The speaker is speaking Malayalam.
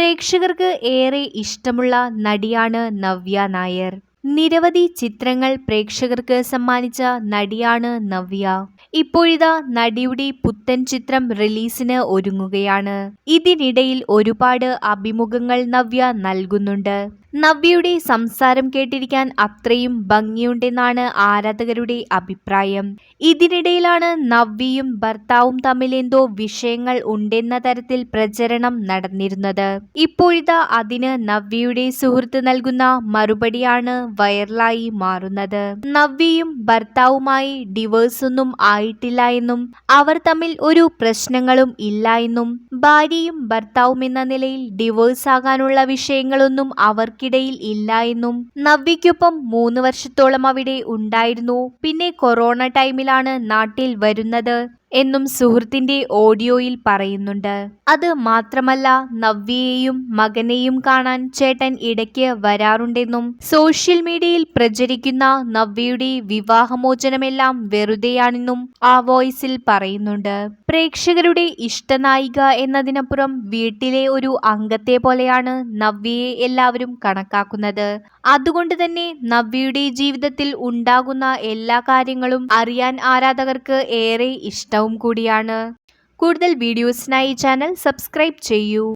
പ്രേക്ഷകർക്ക് ഏറെ ഇഷ്ടമുള്ള നടിയാണ് നവ്യ നായർ. നിരവധി ചിത്രങ്ങൾ പ്രേക്ഷകർക്ക് സമ്മാനിച്ച നടിയാണ് നവ്യ. ഇപ്പോഴിതാ നടിയുടെ പുത്തൻ ചിത്രം റിലീസിന് ഒരുങ്ങുകയാണ്. ഇതിനിടയിൽ ഒരുപാട് അഭിമുഖങ്ങൾ നവ്യ നൽകുന്നുണ്ട്. നവ്യയുടെ സംസാരം കേട്ടിരിക്കാൻ അത്രയും ഭംഗിയുണ്ടെന്നാണ് ആരാധകരുടെ അഭിപ്രായം. ഇതിനിടയിലാണ് നവ്യയും ഭർത്താവും തമ്മിൽ എന്തോ വിഷയങ്ങൾ ഉണ്ടെന്ന തരത്തിൽ പ്രചരണം നടന്നിരുന്നത്. ഇപ്പോഴിതാ അതിന് നവ്യയുടെ സുഹൃത്ത് നൽകുന്ന മറുപടിയാണ് വൈറലായി മാറുന്നത്. നവ്യയും ഭർത്താവുമായി ഡിവേഴ്സ് ഒന്നും ആയിട്ടില്ല എന്നും അവർ തമ്മിൽ ഒരു പ്രശ്നങ്ങളും ഇല്ല എന്നും ഭാര്യയും ഭർത്താവും എന്ന നിലയിൽ ഡിവേഴ്സ് ആകാനുള്ള വിഷയങ്ങളൊന്നും അവർക്കിടയിൽ ഇല്ല എന്നും നവ്യയ്ക്കൊപ്പം മൂന്ന് വർഷത്തോളം അവിടെ ഉണ്ടായിരുന്നു. പിന്നെ കൊറോണ ടൈമിലാണ് നാട്ടിൽ വരുന്നത്. എന്നും സുഹൃത്തിന്റെ ഓഡിയോയിൽ പറയുന്നുണ്ട്. അത് മാത്രമല്ല നവ്യയെയും മകനെയും കാണാൻ ചേട്ടൻ ഇടയ്ക്ക് വരാറുണ്ടെന്നും സോഷ്യൽ മീഡിയയിൽ പ്രചരിക്കുന്ന നവ്യയുടെ വിവാഹമോചനമെല്ലാം വെറുതെയാണെന്നും ആ വോയിസിൽ പറയുന്നുണ്ട്. പ്രേക്ഷകരുടെ ഇഷ്ടനായിക എന്നതിനപ്പുറം വീട്ടിലെ ഒരു അംഗത്തെ പോലെയാണ് നവ്യയെ എല്ലാവരും കണക്കാക്കുന്നത്. അതുകൊണ്ട് തന്നെ നവ്യയുടെ ജീവിതത്തിൽ ഉണ്ടാകുന്ന എല്ലാ കാര്യങ്ങളും അറിയാൻ ആരാധകർക്ക് ഏറെ ഇഷ്ടവും കൂടിയാണ്. കൂടുതൽ വീഡിയോസിനായി ചാനൽ സബ്സ്ക്രൈബ് ചെയ്യൂ.